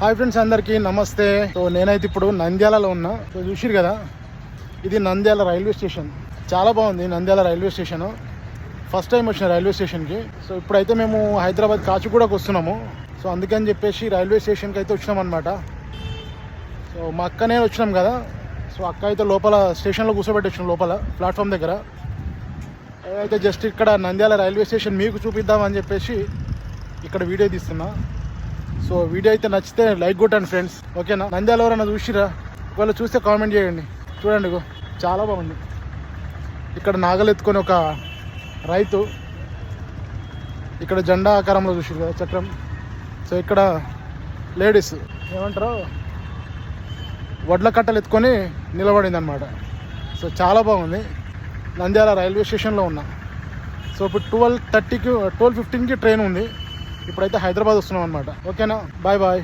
Hi friends అందరికీ నమస్తే. So నేనైతే ఇప్పుడు నంద్యాలలో ఉన్నా. సో చూసిరు కదా ఇది నంద్యాల రైల్వే స్టేషన్. చాలా బాగుంది Nandyal railway station. First time వచ్చిన రైల్వే స్టేషన్కి. సో ఇప్పుడైతే మేము హైదరాబాద్ కాచిగూడకు వస్తున్నాము. సో అందుకని చెప్పేసి రైల్వే స్టేషన్కి అయితే వచ్చినాం అనమాట సో మా అక్కనే వచ్చినాం కదా. సో అక్క అయితే లోపల స్టేషన్లో కూర్చోబెట్టి వచ్చినాం లోపల ప్లాట్ఫామ్ దగ్గర. అయితే జస్ట్ ఇక్కడ నంద్యాల రైల్వే స్టేషన్ మీకు చూపిద్దామని చెప్పేసి ఇక్కడ వీడియో తీస్తున్నా. సో వీడియో అయితే నచ్చితే లైక్ కొట్టండి ఫ్రెండ్స్. ఓకేనా? నంద్యాల ఎవరైనా చూసిరా? ఒకవేళ చూస్తే కామెంట్ చేయండి. చూడండి చాలా బాగుంది. ఇక్కడ నాగలు ఎత్తుకొని ఒక రైతు ఇక్కడ జెండా ఆకారంలో చూసిరు కదా చక్రం. సో ఇక్కడ లేడీస్ ఏమంటారు? వడ్ల కట్టలు ఎత్తుకొని నిలబడింది అనమాట సో చాలా బాగుంది. నంద్యాల రైల్వే స్టేషన్లో ఉన్నా. సో ఇప్పుడు ట్వెల్వ్ థర్టీకి ట్వెల్వ్ ఫిఫ్టీన్కి ట్రైన్ ఉంది. ఇప్పుడైతే హైదరాబాద్ వస్తున్నాం అనమాట ఓకేనా? Bye bye.